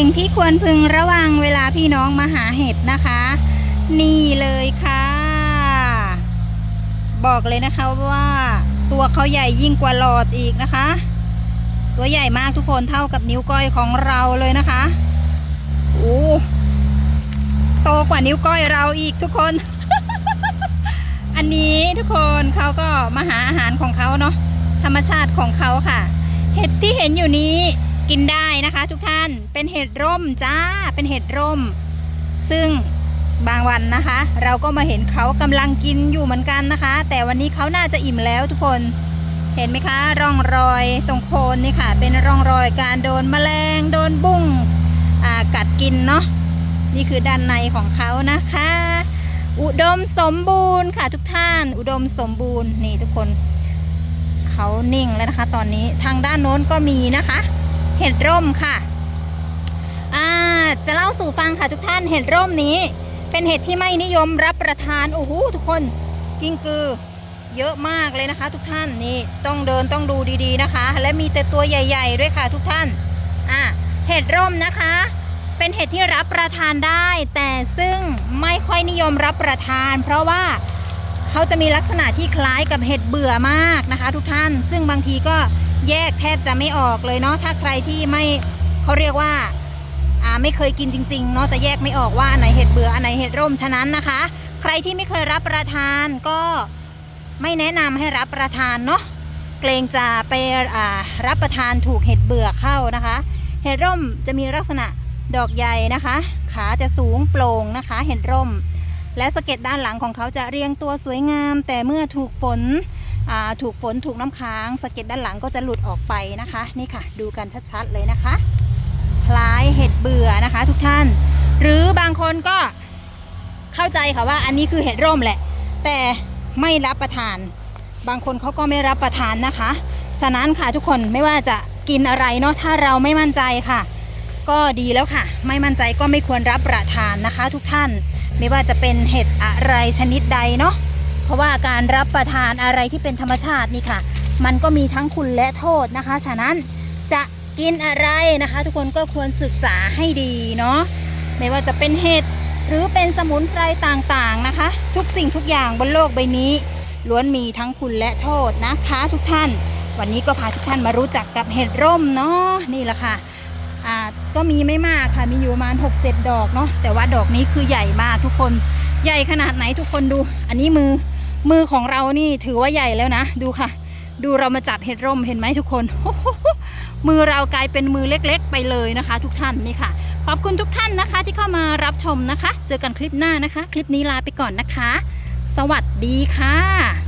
สิ่งที่ควรพึงระวังเวลาพี่น้องมาหาเห็ดนะคะ นี่เลยค่ะ บอกเลยนะคะว่าตัวเขาใหญ่ยิ่งกว่าหลอดอีกนะคะ ตัวใหญ่มากทุกคนเท่ากับนิ้วก้อยของเราเลยนะคะโอ้โตกว่านิ้วก้อยเราอีกทุกคน อันนี้ทุกคนเขาก็มาหาอาหารของเขาเนาะธรรมชาติของเขาค่ะ เห็ดที่เห็นอยู่นี้ กินได้นะคะ ทุกท่านเป็นเห็ดร่มจ้าเป็นเห็ดร่ม ซึ่งบางวันนะคะ เราก็มาเห็นเขากำลังกินอยู่เหมือนกันนะคะ แต่วันนี้เขาน่าจะอิ่มแล้วทุกคนเห็นไหมคะ ร่องรอยตรงโคนนี่ค่ะ เป็นร่องรอยการโดนแมลงโดนบุ้งอ่ากัดกินเนาะนี่คือด้านในของเขานะคะ อุดมสมบูรณ์ค่ะทุกท่าน อุดมสมบูรณ์นี่ทุกคนเขานิ่งแล้วนะคะ ตอนนี้ทางด้านโน้นก็มีนะคะ เห็ดร่มค่ะอ่าจะเล่าสู่ฟังค่ะทุกท่านเห็ดร่มนี้ เป็นเห็ดที่ไม่นิยมรับประทานโอ้โหทุกคนกิ้งกือเยอะมากเลยนะคะ ทุกท่านนี่ต้องเดินต้องดูดีๆนะคะ และมีแต่ตัวใหญ่ ๆ ด้วยค่ะทุกท่านอะเห็ดร่มนะคะ เป็นเห็ดที่รับประทานได้ แต่ซึ่งไม่ค่อยนิยมรับประทาน เพราะว่าเขาจะมีลักษณะที่คล้ายกับเห็ดเบื่อมากนะคะ ทุกท่าน ซึ่งบางทีก็แยกแทบจะไม่ออกเลยเนาะถ้าใครที่ไม่เขาเรียกว่าไม่เคยกินจริงๆเนาะจะแยกไม่ออกว่าอันไหนเห็ดเบื่ออันไหนเห็ดร่มฉะนั้นนะคะ ใครที่ไม่เคยรับประทานก็ไม่แนะนำให้รับประทานเนาะเกรงจะไปรับประทานถูกเห็ดเบื่อเข้านะคะ เห็ดร่มจะมีลักษณะดอกใหญ่นะคะ ขาจะสูงโปร่งนะคะ เห็ดร่ม และสะเก็ดด้านหลังของเขาจะเรียงตัวสวยงาม แต่เมื่อถูกฝน ถูกฝนถูกน้ำค้างสะเก็ดด้านหลังก็จะหลุดออกไปนะคะ นี่ค่ะ ดูกันชัดๆเลยนะคะ คล้ายเห็ดเบื่อนะคะ ทุกท่าน หรือบางคนก็เข้าใจค่ะว่าอันนี้คือเห็ดร่มแหละ แต่ไม่รับประทาน บางคนเขาก็ไม่รับประทานนะคะ ฉะนั้นค่ะทุกคนไม่ว่าจะกินอะไรเนาะถ้าเราไม่มั่นใจค่ะ ก็ดีแล้วค่ะ ไม่มั่นใจก็ไม่ควรรับประทานนะคะ ทุกท่านไม่ว่าจะเป็นเห็ดอะไรชนิดใดเนาะ เพราะว่าการรับประทานอะไรที่เป็นธรรมชาตินี่ค่ะ มันก็มีทั้งคุณและโทษนะคะ ฉะนั้นจะกินอะไรนะคะ ทุกคนก็ควรศึกษาให้ดีเนาะไม่ว่าจะเป็นเห็ดหรือเป็นสมุนไพรต่างๆนะคะ ทุกสิ่งทุกอย่างบนโลกใบนี้ ล้วนมีทั้งคุณและโทษนะคะทุกท่าน วันนี้ก็พาทุกท่านมารู้จักกับเห็ดร่มเนาะนี่แหละค่ะอ่าก็มีไม่มากค่ะมีอยู่ประมาณ 6-7 ดอกเนาะแต่ว่าดอกนี้คือใหญ่มากทุกคนใหญ่ขนาดไหนทุกคนดู อันนี้มือ มือของเรานี่ถือว่าใหญ่แล้วนะ ดูค่ะ ดูเรามาจับเห็ดร่มเห็นไหมทุกคน มือเรากลายเป็นมือเล็กๆ ไปเลยนะคะ ทุกท่านนี่ค่ะ ขอบคุณทุกท่านนะคะ ที่เข้ามารับชมนะคะ เจอกันคลิปหน้านะคะ คลิปนี้ลาไปก่อนนะคะ สวัสดีค่ะ